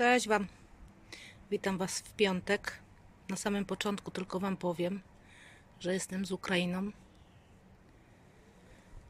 Cześć Wam. Witam Was w piątek. Na samym początku tylko Wam powiem, że jestem z Ukrainą.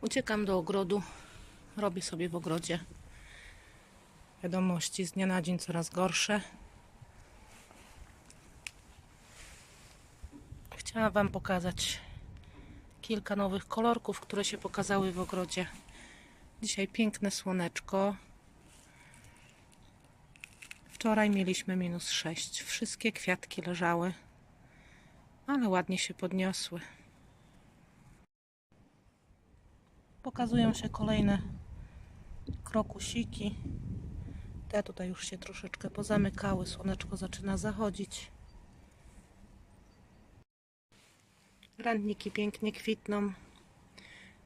Uciekam do ogrodu. Robię sobie w ogrodzie wiadomości z dnia na dzień coraz gorsze. Chciałam Wam pokazać kilka nowych kolorków, które się pokazały w ogrodzie. Dzisiaj piękne słoneczko. Wczoraj mieliśmy minus 6. Wszystkie kwiatki leżały, ale ładnie się podniosły. Pokazują się kolejne krokusiki. Te tutaj już się troszeczkę pozamykały. Słoneczko zaczyna zachodzić. Randniki pięknie kwitną.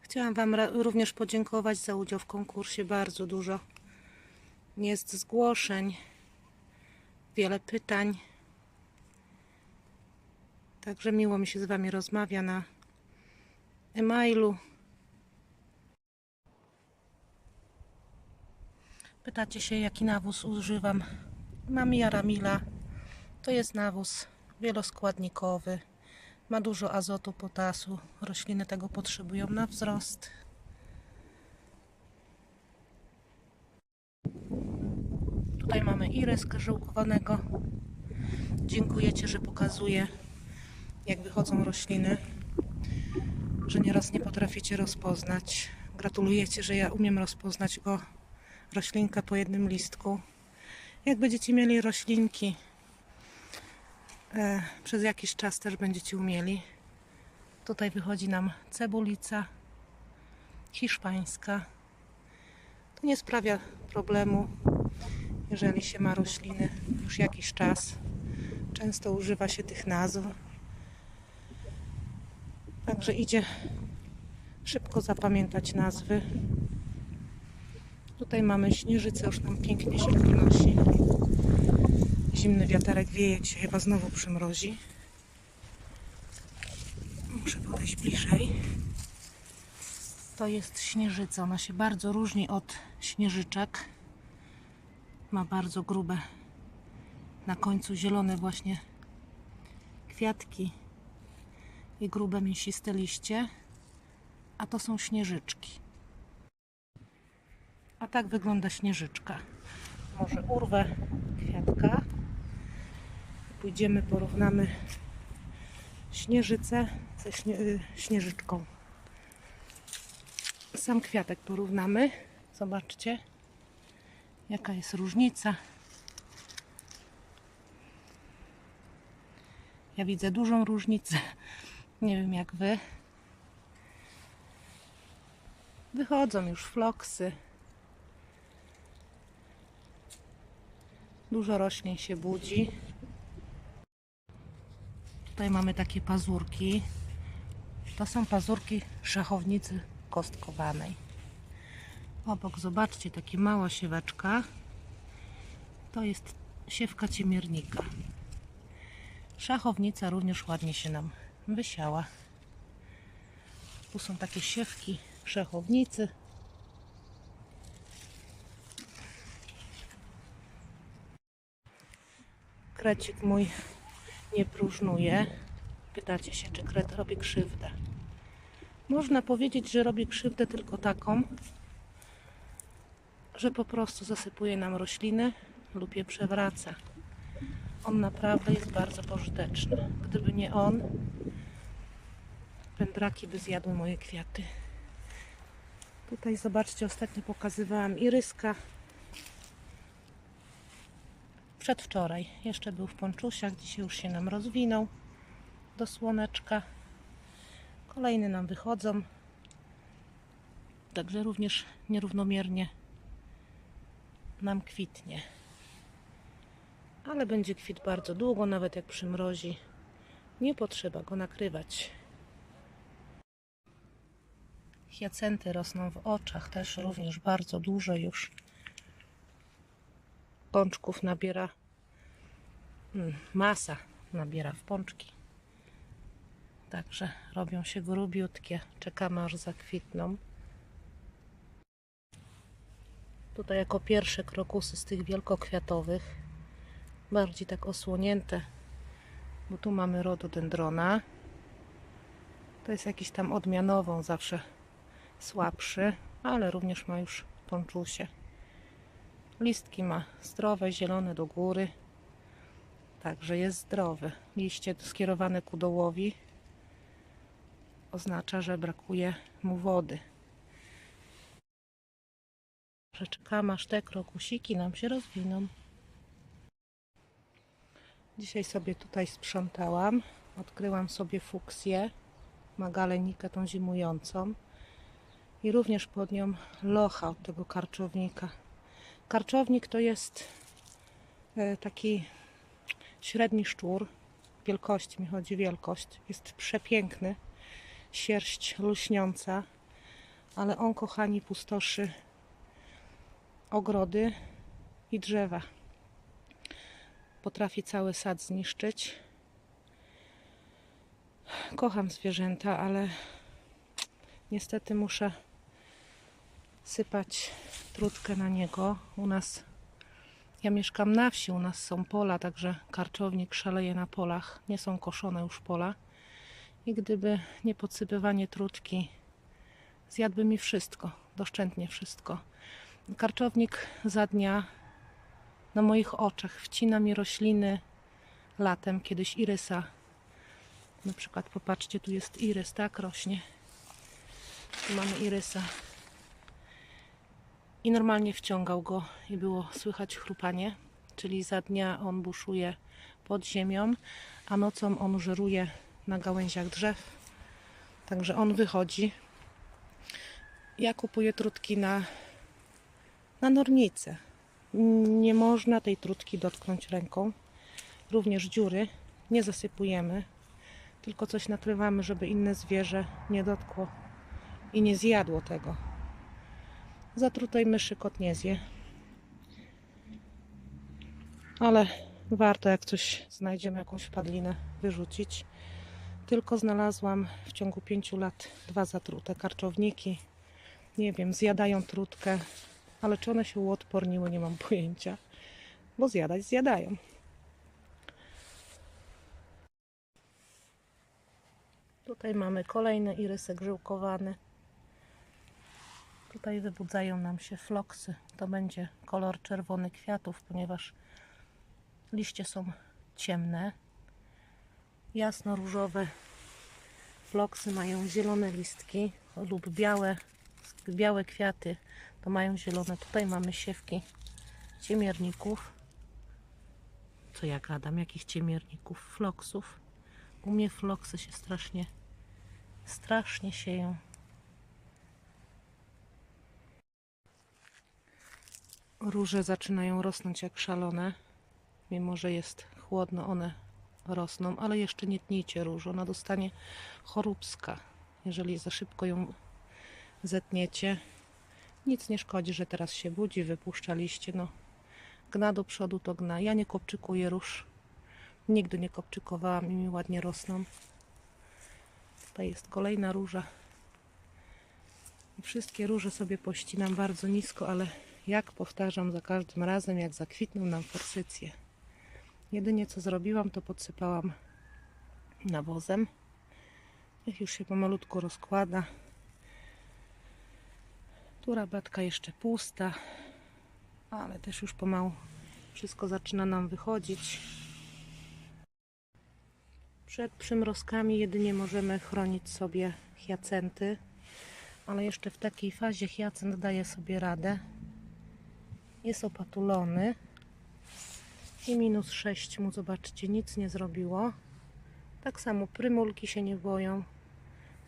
Chciałam Wam również podziękować za udział w konkursie. Bardzo dużo jest zgłoszeń wiele pytań. Także miło mi się z Wami rozmawia na e-mailu. Pytacie się, jaki nawóz używam. Mam Jaramila. To jest nawóz wieloskładnikowy. Ma dużo azotu, potasu. Rośliny tego potrzebują na wzrost. Tutaj mamy ireskę żółkowanego. Dziękuję Ci, że pokazuje, jak wychodzą rośliny, że nieraz nie potraficie rozpoznać. Gratulujecie, że ja umiem rozpoznać go roślinkę po jednym listku. Jak będziecie mieli roślinki, e, przez jakiś czas też będziecie umieli. Tutaj wychodzi nam cebulica hiszpańska. To nie sprawia problemu, jeżeli się ma rośliny już jakiś czas. Często używa się tych nazw. Także idzie szybko zapamiętać nazwy. Tutaj mamy śnieżycę, już nam pięknie się wynosi. Zimny wiaterek wieje, dzisiaj chyba znowu przymrozi. Muszę podejść bliżej. To jest śnieżyca. Ona się bardzo różni od śnieżyczek. Ma bardzo grube, na końcu zielone właśnie kwiatki i grube mięsiste liście. A to są śnieżyczki. A tak wygląda śnieżyczka. Może urwę kwiatka. Pójdziemy, porównamy śnieżycę ze śnie, y, śnieżyczką. Sam kwiatek porównamy. Zobaczcie, jaka jest różnica. Ja widzę dużą różnicę. Nie wiem jak wy. Wychodzą już floksy. Dużo roślin się budzi. Tutaj mamy takie pazurki. To są pazurki szachownicy kostkowanej. Obok zobaczcie, takie mała sieweczka. To jest siewka ciemiernika. Szachownica również ładnie się nam wysiała. Tu są takie siewki szachownicy. Krecik mój nie próżnuje. Pytacie się, czy kret robi krzywdę. Można powiedzieć, że robi krzywdę tylko taką, że po prostu zasypuje nam rośliny lub je przewraca. On naprawdę jest bardzo pożyteczny. Gdyby nie on, pędraki by zjadły moje kwiaty. Tutaj zobaczcie, ostatnio pokazywałam iryska. Przedwczoraj jeszcze był w ponczusiach, dzisiaj już się nam rozwinął do słoneczka. Kolejne nam wychodzą. Także również nierównomiernie nam kwitnie. Ale będzie kwit bardzo długo, nawet jak przymrozi. Nie potrzeba go nakrywać. Hiacenty rosną w oczach, też również bardzo dużo już. Pączków nabiera mm, masa, nabiera w pączki. Także robią się grubiutkie. Czekamy aż zakwitną. Tutaj jako pierwsze krokusy z tych wielkokwiatowych bardziej tak osłonięte, bo tu mamy rododendrona. To jest jakiś tam odmianową zawsze słabszy, ale również ma już ponczusie. Listki ma zdrowe, zielone do góry. Także jest zdrowy. Liście skierowane ku dołowi oznacza, że brakuje mu wody. Że czekamy aż te krokusiki nam się rozwiną. Dzisiaj sobie tutaj sprzątałam. Odkryłam sobie fuksję, magalenikę tą zimującą i również pod nią locha od tego karczownika. Karczownik to jest e, taki średni szczur. Wielkości mi chodzi, wielkość. Jest przepiękny. Sierść lśniąca. Ale on, kochani, pustoszy ogrody i drzewa. Potrafi cały sad zniszczyć. Kocham zwierzęta, ale niestety muszę sypać trutkę na niego. U nas, ja mieszkam na wsi, u nas są pola, także karczownik szaleje na polach. Nie są koszone już pola. I gdyby nie podsypywanie trutki, zjadłby mi wszystko, doszczętnie wszystko. Karczownik za dnia na moich oczach wcina mi rośliny latem, kiedyś irysa. Na przykład popatrzcie, tu jest irys, tak rośnie. Tu mamy irysa. I normalnie wciągał go i było słychać chrupanie, czyli za dnia on buszuje pod ziemią, a nocą on żeruje na gałęziach drzew. Także on wychodzi. Ja kupuję trutki na, na nornicę. Nie można tej trutki dotknąć ręką. Również dziury nie zasypujemy, tylko coś nakrywamy, żeby inne zwierzę nie dotkło i nie zjadło tego. Zatrutej myszy kot nie zje. Ale warto, jak coś znajdziemy, jakąś padlinę, wyrzucić. Tylko znalazłam w ciągu pięciu lat dwa zatrute karczowniki. Nie wiem, zjadają trutkę, ale czy one się uodporniły, nie mam pojęcia. Bo zjadać zjadają. Tutaj mamy kolejny irysek żyłkowany. Tutaj wybudzają nam się floksy. To będzie kolor czerwony kwiatów, ponieważ liście są ciemne. Jasno-różowe floksy mają zielone listki lub białe, białe kwiaty to mają zielone. Tutaj mamy siewki ciemierników. Co ja gadam? Jakich ciemierników? Floksów. U mnie floksy się strasznie, strasznie sieją. Róże zaczynają rosnąć jak szalone. Mimo, że jest chłodno, one rosną, ale jeszcze nie tnijcie róż. Ona dostanie choróbska. Jeżeli za szybko ją zetniecie, nic nie szkodzi, że teraz się budzi, wypuszcza liście. No, gna do przodu to gna. Ja nie kopczykuję róż. Nigdy nie kopczykowałam i mi ładnie rosną. Tutaj jest kolejna róża. Wszystkie róże sobie pościnam bardzo nisko, ale jak powtarzam za każdym razem, jak zakwitną nam forsycje. Jedynie co zrobiłam, to podsypałam nawozem. Niech już się pomalutku rozkłada. Tu rabatka jeszcze pusta, ale też już pomału wszystko zaczyna nam wychodzić. Przed przymrozkami jedynie możemy chronić sobie hiacenty, ale jeszcze w takiej fazie hiacent daje sobie radę. Jest opatulony i minus 6 mu, zobaczcie, nic nie zrobiło. Tak samo prymulki się nie boją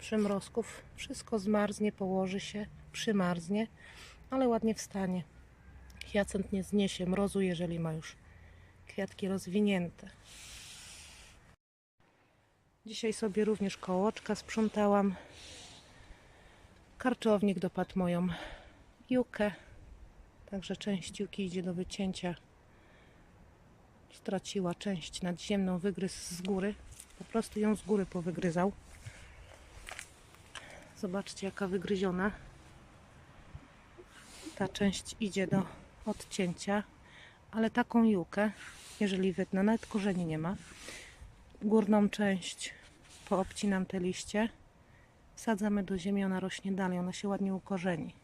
przymrozków. Wszystko zmarznie, położy się, przymarznie, ale ładnie wstanie. Hiacent nie zniesie mrozu, jeżeli ma już kwiatki rozwinięte. Dzisiaj sobie również kołoczka sprzątałam. Karczownik dopadł moją jukę. Także część juki idzie do wycięcia. Straciła część nadziemną, wygryz z góry. Po prostu ją z góry powygryzał. Zobaczcie, jaka wygryziona. Ta część idzie do odcięcia, ale taką jukę, jeżeli wytnę, nawet korzeni nie ma, górną część poobcinam te liście, wsadzamy do ziemi, ona rośnie dalej, ona się ładnie ukorzeni.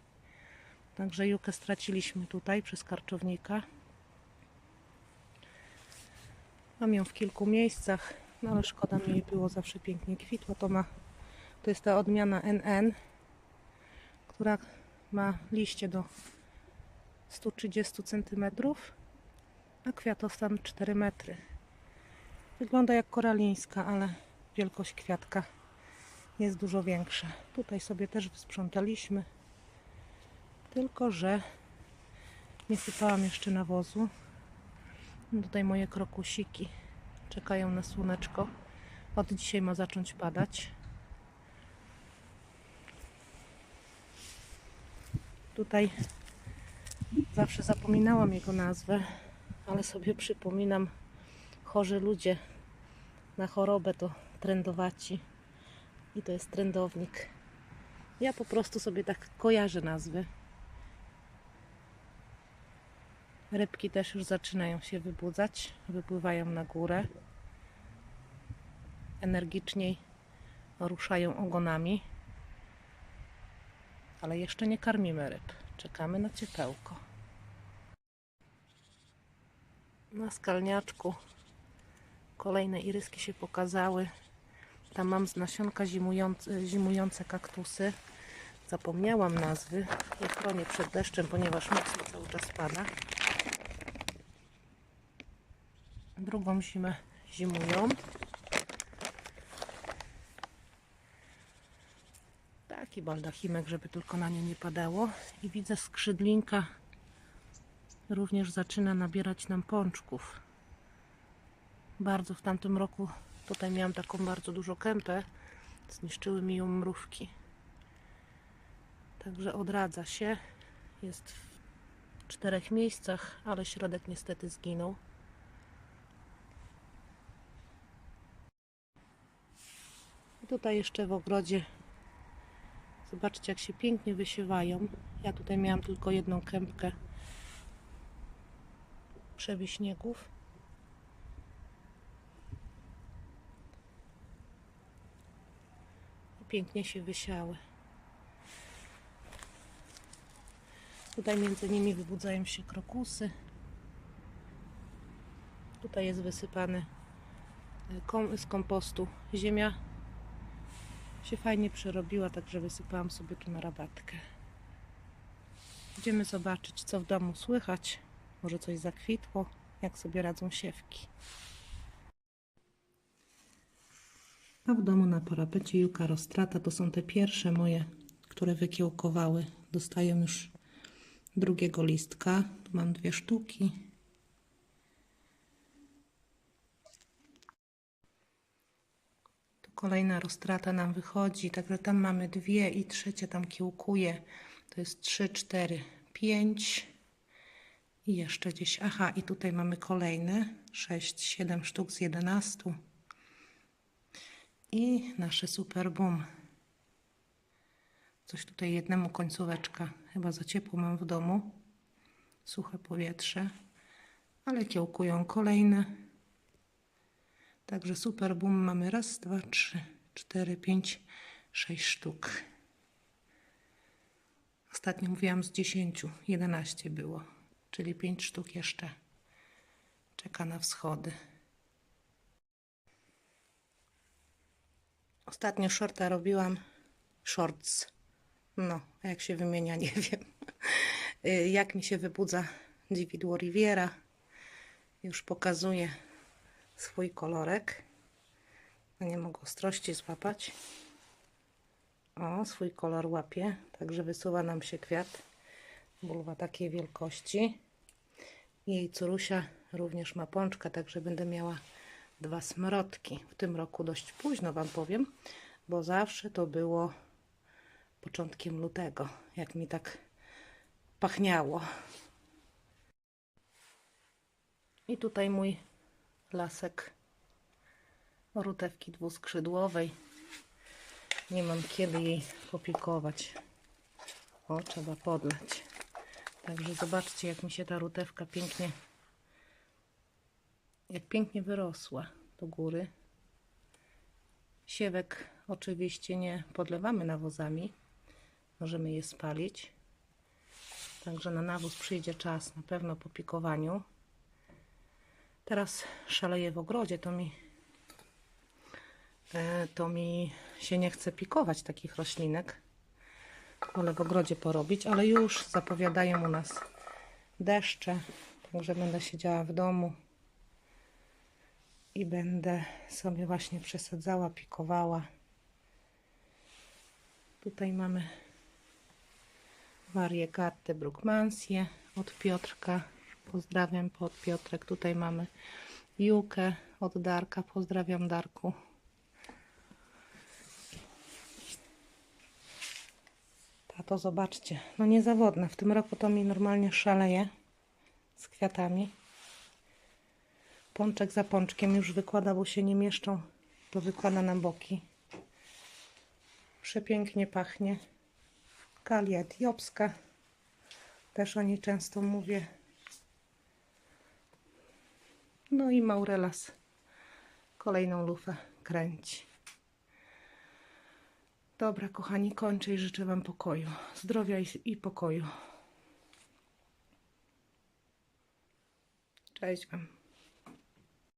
Także jukę straciliśmy tutaj przez karczownika. Mam ją w kilku miejscach, no ale szkoda mi jej było, zawsze pięknie kwitła. To ma, to jest ta odmiana NN, która ma liście do 130 cm, a kwiatostan 4 metry. Wygląda jak koralińska, ale wielkość kwiatka jest dużo większa. Tutaj sobie też wysprzątaliśmy, tylko że nie sypałam jeszcze nawozu. Tutaj moje krokusiki czekają na słoneczko. Od dzisiaj ma zacząć padać. Tutaj zawsze zapominałam jego nazwę, ale sobie przypominam chorzy ludzie na chorobę to trendowaci i to jest trendownik. Ja po prostu sobie tak kojarzę nazwy. Rybki też już zaczynają się wybudzać, wypływają na górę. Energiczniej ruszają ogonami. Ale jeszcze nie karmimy ryb. Czekamy na ciepełko. Na skalniaczku kolejne iryski się pokazały. Tam mam z nasionka zimujące, zimujące kaktusy. Zapomniałam nazwy. Je chronię przed deszczem, ponieważ mocno cały czas pada. Drugą zimę zimują. Taki baldachimek, żeby tylko na nie nie padało. I widzę skrzydlinka również zaczyna nabierać nam pączków. Bardzo w tamtym roku tutaj miałam taką bardzo dużą kępę. Zniszczyły mi ją mrówki. Także odradza się. Jest w czterech miejscach, ale środek niestety zginął. I tutaj jeszcze w ogrodzie zobaczcie jak się pięknie wysiewają. Ja tutaj miałam tylko jedną kępkę przewiśniegów. Pięknie się wysiały. Tutaj między nimi wybudzają się krokusy. Tutaj jest wysypany z kompostu ziemia. Się fajnie przerobiła, także wysypałam sobie tu na rabatkę. Idziemy zobaczyć, co w domu słychać. Może coś zakwitło, jak sobie radzą siewki. A w domu na parapecie Juka Rostrata to są te pierwsze moje, które wykiełkowały. Dostaję już drugiego listka. Tu mam dwie sztuki. Kolejna roztrata nam wychodzi, także tam mamy dwie i trzecia tam kiełkuje. To jest trzy, cztery, pięć. I jeszcze gdzieś, aha, i tutaj mamy kolejne 6, 7 sztuk z 11. I nasze super boom. Coś tutaj jednemu końcóweczka, chyba za ciepło mam w domu. Suche powietrze, ale kiełkują kolejne. Także super boom mamy raz, dwa, trzy, cztery, pięć, sześć sztuk. Ostatnio mówiłam z 10, 11 było czyli 5 sztuk jeszcze czeka na wschody. Ostatnio shorta robiłam shorts. No, a jak się wymienia, nie wiem. Y, jak mi się wybudza Dividło Riviera. Już pokazuję swój kolorek. No nie mogę ostrości złapać. O, swój kolor łapie, także wysuwa nam się kwiat. Bulwa takiej wielkości. Jej córusia również ma pączka, także będę miała dwa smrodki. W tym roku dość późno Wam powiem, bo zawsze to było początkiem lutego, jak mi tak pachniało. I tutaj mój lasek rutewki dwuskrzydłowej. Nie mam kiedy jej popikować. O, trzeba podlać. Także zobaczcie, jak mi się ta rutewka pięknie jak pięknie wyrosła do góry. Siewek oczywiście nie podlewamy nawozami. Możemy je spalić. Także na nawóz przyjdzie czas na pewno po pikowaniu. Teraz szaleję w ogrodzie, to mi e, to mi się nie chce pikować takich roślinek. Wolę w ogrodzie porobić, ale już zapowiadają u nas deszcze, także będę siedziała w domu i będę sobie właśnie przesadzała, pikowała. Tutaj mamy wariegaty Brookmansie od Piotrka. Pozdrawiam pod Piotrek. Tutaj mamy Jukę od Darka. Pozdrawiam Darku. Tato, zobaczcie. No niezawodne. W tym roku to mi normalnie szaleje z kwiatami. Pączek za pączkiem już wykłada, bo się nie mieszczą. To wykłada na boki. Przepięknie pachnie. Kalia etiopska. Też o niej często mówię. No i Maurelas kolejną lufę kręci. Dobra, kochani, kończę i życzę Wam pokoju. Zdrowia i, i pokoju. Cześć Wam.